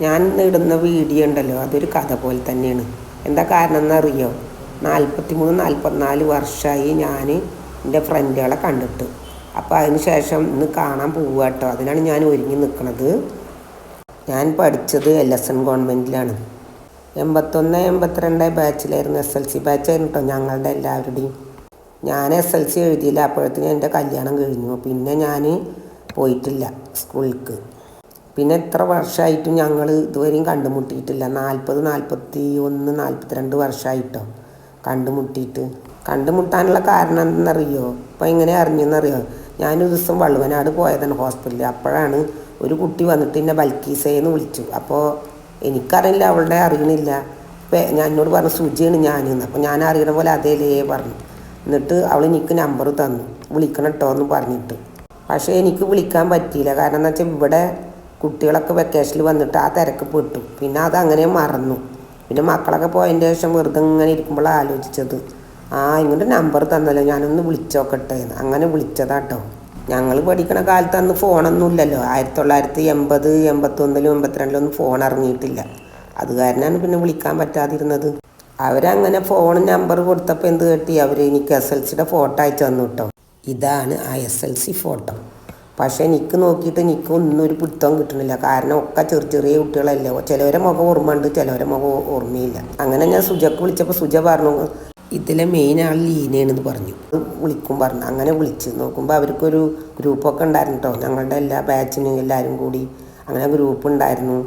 ഞാൻ ഇടുന്ന വീഡിയോ ഉണ്ടല്ലോ അതൊരു കഥ പോലെ തന്നെയാണ്. എന്താ കാരണം എന്നറിയോ? നാൽപ്പത്തി മൂന്ന് നാൽപ്പത്തിനാല് വർഷമായി ഞാൻ എന്റെ ഫ്രണ്ടുകളെ കണ്ടിട്ട്. അപ്പോൾ അതിന് ശേഷം ഇന്ന് കാണാൻ പോവുക കേട്ടോ. അതിനാണ് ഞാൻ ഒരുങ്ങി നിൽക്കുന്നത് ഞാൻ പഠിച്ചത് എൽ എസ് എൻ ഗവൺമെന്റിലാണ് എൺപത്തൊന്ന് എൺപത്തിരണ്ട് ബാച്ചിലായിരുന്നു എസ് എൽ സി ബാച്ചായിരുന്നു കേട്ടോ ഞങ്ങളുടെ എല്ലാവരുടെയും. ഞാൻ എസ് എൽ സി എഴുതിയില്ല. അപ്പോഴത്തേനും എന്റെ കല്യാണം കഴിഞ്ഞു. പിന്നെ ഞാൻ പോയിട്ടില്ല സ്കൂളിലേക്ക്. പിന്നെ എത്ര വർഷമായിട്ടും ഞങ്ങൾ ഇതുവരെയും കണ്ടുമുട്ടിയിട്ടില്ല. നാൽപ്പത് നാൽപ്പത്തി ഒന്ന് നാൽപ്പത്തിരണ്ട് വർഷമായിട്ടോ കണ്ടുമുട്ടിയിട്ട്. കണ്ടുമുട്ടാനുള്ള കാരണം എന്തെന്നറിയോ? ഇപ്പം എങ്ങനെ അറിഞ്ഞെന്നറിയോ? ഞാനൊരു ദിവസം വള്ളുവനാട് പോയതാണ് ഹോസ്പിറ്റലിൽ അപ്പോഴാണ് ഒരു കുട്ടി വന്നിട്ട് എന്നെ ബൽക്കീസേന്ന് വിളിച്ചു. അപ്പോൾ എനിക്കറിയില്ല അവളുടെ അറിയണില്ല. ഇപ്പം ഞാൻ എന്നോട് പറഞ്ഞു സുജിയാണ് ഞാനെന്ന് അപ്പോൾ ഞാൻ അറിയണ പോലെ അതേലേ പറഞ്ഞു. എന്നിട്ട് അവൾ എനിക്ക് നമ്പർ തന്നു. വിളിക്കണം കേട്ടോ എന്ന് പറഞ്ഞിട്ട്. പക്ഷേ എനിക്ക് വിളിക്കാൻ പറ്റിയില്ല. കാരണം എന്താ വെച്ചാൽ ഇവിടെ കുട്ടികളൊക്കെ വെക്കേഷനിൽ വന്നിട്ട് ആ തിരക്ക് പെട്ടു. പിന്നെ അത് അങ്ങനെ മറന്നു. പിന്നെ മക്കളൊക്കെ പോയതിന്റെ ശേഷം വെറുതെ ഇങ്ങനെ ഇരിക്കുമ്പോഴാണ് ആലോചിച്ചത്. ആ ഇങ്ങോട്ട് നമ്പർ തന്നല്ലോ. ഞാനൊന്ന് വിളിച്ചോക്കട്ടെ അങ്ങനെ വിളിച്ചതാട്ടോ. ഞങ്ങൾ പഠിക്കണ കാലത്ത് അന്ന് ഫോണൊന്നും ഇല്ലല്ലോ. ആയിരത്തി തൊള്ളായിരത്തി എൺപത് എൺപത്തൊന്നിലും എൺപത്തിരണ്ടിലൊന്നും ഫോൺ ഇറങ്ങിയിട്ടില്ല. അത് കാരണമാണ് പിന്നെ വിളിക്കാൻ പറ്റാതിരുന്നത്. അവരങ്ങനെ ഫോൺ നമ്പർ കൊടുത്തപ്പോൾ എന്ത് കേട്ടി? അവർ എനിക്ക് എസ് എൽ സിയുടെ ഫോട്ടോ അയച്ചു തന്നു കേട്ടോ ഇതാണ് ആ എസ് എൽ സി ഫോട്ടോ പക്ഷേ എനിക്ക് നോക്കിയിട്ട് എനിക്ക് ഒന്നും ഒരു പിടുത്തം കിട്ടണില്ല കാരണം ഒക്കെ ചെറിയ ചെറിയ കുട്ടികളല്ലേ. ചിലവരെ മുഖം ഓർമ്മയുണ്ട് ചിലവരെ മുഖം ഓർമ്മയില്ല. അങ്ങനെ ഞാൻ സുജക്ക് വിളിച്ചപ്പോൾ സുജ പറഞ്ഞു ഇതിലെ മെയിൻ ആൾ ലീനയാണെന്ന് പറഞ്ഞു. വിളിക്കും പറഞ്ഞു. അങ്ങനെ വിളിച്ച് നോക്കുമ്പോൾ അവർക്കൊരു ഗ്രൂപ്പൊക്കെ ഉണ്ടായിരുന്നു കേട്ടോ ഞങ്ങളുടെ എല്ലാ ബാച്ചിനും എല്ലാവരും കൂടി അങ്ങനെ ഗ്രൂപ്പ് ഉണ്ടായിരുന്നു.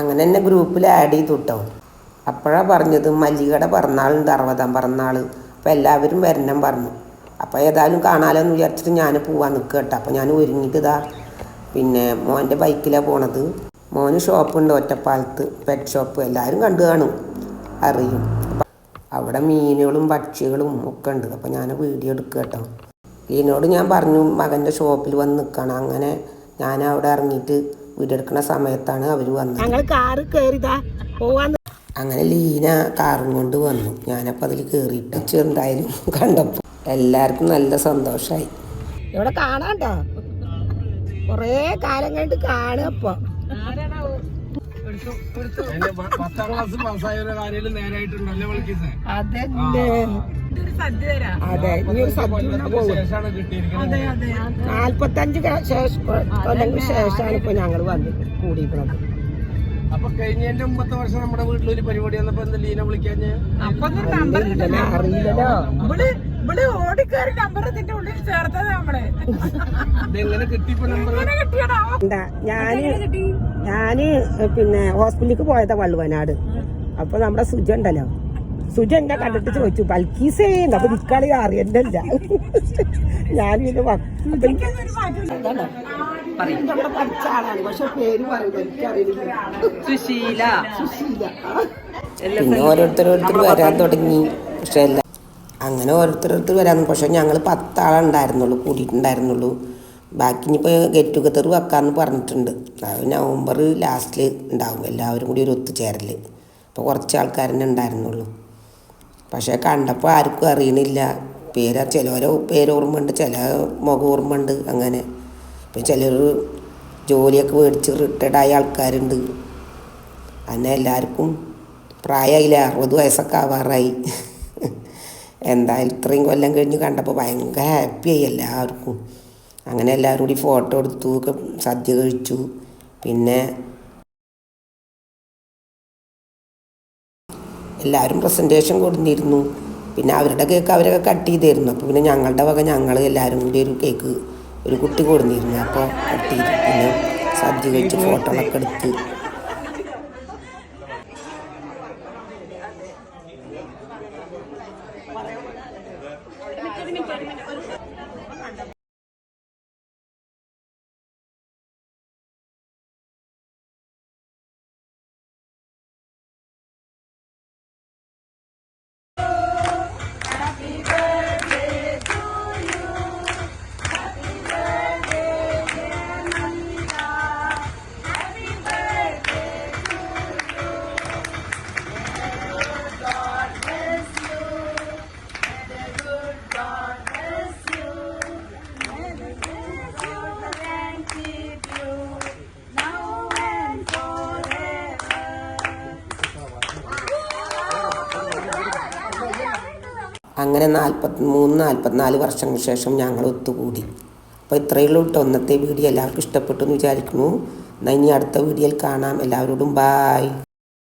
അങ്ങനെ തന്നെ ഗ്രൂപ്പിൽ ആഡ് ചെയ്തു കേട്ടോ അപ്പോഴാണ് പറഞ്ഞത് മല്ലികയുടെ പിറന്നാളുണ്ട് അറുപതാം പിറന്നാൾ അപ്പോൾ എല്ലാവരും വരണം പറഞ്ഞു. അപ്പോൾ ഏതായാലും കാണാലോ എന്ന് വിചാരിച്ചിട്ട് ഞാൻ പോവാൻ നിൽക്കുക കേട്ടോ. അപ്പോൾ ഞാൻ ഒരുങ്ങിയിട്ട് ഇതാ പിന്നെ മോന്റെ ബൈക്കിലാണ് പോണത്. മോന് ഷോപ്പുണ്ട് ഒറ്റപ്പാലത്ത് പെറ്റ് ഷോപ്പ് എല്ലാവരും കണ്ടു കാണും അറിയും. അവിടെ മീനുകളും പക്ഷികളും ഒക്കെ ഉണ്ട്. അപ്പോൾ ഞാൻ വീഡിയോ എടുക്കുക കേട്ടോ. ഇതിനോട് ഞാൻ പറഞ്ഞു മകന്റെ ഷോപ്പിൽ വന്ന് നിൽക്കണം അങ്ങനെ ഞാൻ അവിടെ ഇറങ്ങിയിട്ട് വീഡിയോ എടുക്കുന്ന സമയത്താണ് അവർ വന്നത്. ഞങ്ങൾ കാറ് കയറിതാ പോവാൻ അങ്ങനെ ലീന കാറും കൊണ്ട് വന്നു. ഞാനപ്പോൾ അതിൽ കയറിയിട്ട് ചെറുതായാലും കണ്ടപ്പോൾ എല്ലാവർക്കും നല്ല സന്തോഷമായി ഇവിടെ കാണാണ്ടോ കൊറേ കാലം കഴിഞ്ഞിട്ട് കാണുക അതെന്നെ അതെ ഇനി ഒരു സദ്യ പോകും നാല്പത്തഞ്ച് കൊല്ലങ്ങൾക്ക് ശേഷമാണ് ഇപ്പൊ ഞങ്ങൾ വന്ന് കൂടിയിരിക്കുന്നത്. അപ്പൊ കഴിഞ്ഞതിന്റെ മുമ്പത്തെ വർഷം നമ്മുടെ വീട്ടിലൊരു പരിപാടി വന്നപ്പോ എന്താ ലീന വിളിക്കാഞ്ഞ്? അറിയില്ലല്ലോ. അറിയില്ലല്ലോ ഇവിടെ ഓടിക്കേറി നമ്പർ ഇതിന്റെ ഉള്ളിൽ ചേർത്തത് നമ്മൾ. എന്താ ഞാൻ ഞാൻ പിന്നെ ഹോസ്പിറ്റലിലേക്ക് പോയതാ വള്ളുവനാട്. അപ്പൊ നമ്മുടെ സുജ ഉണ്ടല്ലോ. സുജ എന്നെ കണ്ടിട്ട് ചോദിച്ചു ബൽക്കീസേ അപ്പൊ നിക്കാളി അറിയണ്ടല്ല. ഞാൻ പിന്നെ? പഠിച്ച ആളാണ്. പക്ഷെ പേര് പറയുന്നത് എനിക്കറിയില്ല. സുശീല. സുശീല. പിന്നെ ഓരോരുത്തരോരുത്തർ വരാൻ തുടങ്ങി. പക്ഷെ എല്ലാം അങ്ങനെ ഓരോരുത്തരോരുത്തർ വരാൻ പക്ഷേ ഞങ്ങൾ പത്താളുണ്ടായിരുന്നുള്ളൂ കൂടിയിട്ടുണ്ടായിരുന്നുള്ളൂ. ബാക്കി ഇനിയിപ്പോൾ ഗെറ്റ് ടുഗദർ വെക്കാമെന്ന് പറഞ്ഞിട്ടുണ്ട്. അത് നവംബർ ലാസ്റ്റിൽ ഉണ്ടാവും. എല്ലാവരും കൂടി ഒരു ഒത്തുചേരൽ അപ്പോൾ കുറച്ച് ആൾക്കാർ തന്നെ ഉണ്ടായിരുന്നുള്ളൂ. പക്ഷേ കണ്ടപ്പോൾ ആർക്കും അറിയണില്ല. പേര് ചിലവരെ പേര് ഓർമ്മയുണ്ട് ചില മുഖം ഓർമ്മയുണ്ട് അങ്ങനെ. ഇപ്പം ചിലർ ജോലിയൊക്കെ മേടിച്ച് റിട്ടയർഡായ ആൾക്കാരുണ്ട്. അങ്ങനെ എല്ലാവർക്കും പ്രായമായില്ല അറുപത് വയസ്സൊക്കെ ആവാറായി. എന്തായാലും ഇത്രയും കൊല്ലം കഴിഞ്ഞ് കണ്ടപ്പോൾ ഭയങ്കര ഹാപ്പിയായി എല്ലാവർക്കും. അങ്ങനെ എല്ലാവരും കൂടി ഫോട്ടോ എടുത്തു സദ്യ കഴിച്ചു. പിന്നെ എല്ലാവരും പ്രസന്റേഷൻ കൊടുത്തിരുന്നു. പിന്നെ അവരുടെ കേക്ക് അവരൊക്കെ കട്ട് ചെയ്തിരുന്നു. അപ്പോൾ പിന്നെ ഞങ്ങളുടെ വക ഞങ്ങൾ എല്ലാവരും കൂടി ഒരു കേക്ക് ഒരു കുട്ടി കൊടുത്തിരുന്നു. അപ്പോൾ കട്ട് ചെയ്തു. പിന്നെ സദ്യ കഴിച്ച് ഫോട്ടോകളൊക്കെ എടുത്ത്. അങ്ങനെ നാൽപ്പത്തി മൂന്ന് നാൽപ്പത്തിനാല് വർഷങ്ങൾക്ക് ശേഷം ഞങ്ങൾ ഒത്തുകൂടി. അപ്പോൾ ഇത്രയേ ഉള്ളൂ കേട്ടോ ഇന്നത്തെ വീഡിയോ. എല്ലാവർക്കും ഇഷ്ടപ്പെട്ടു എന്ന് വിചാരിക്കുന്നു. എന്നാൽ ഇനി അടുത്ത വീഡിയോയിൽ കാണാം. എല്ലാവരോടും ബായ്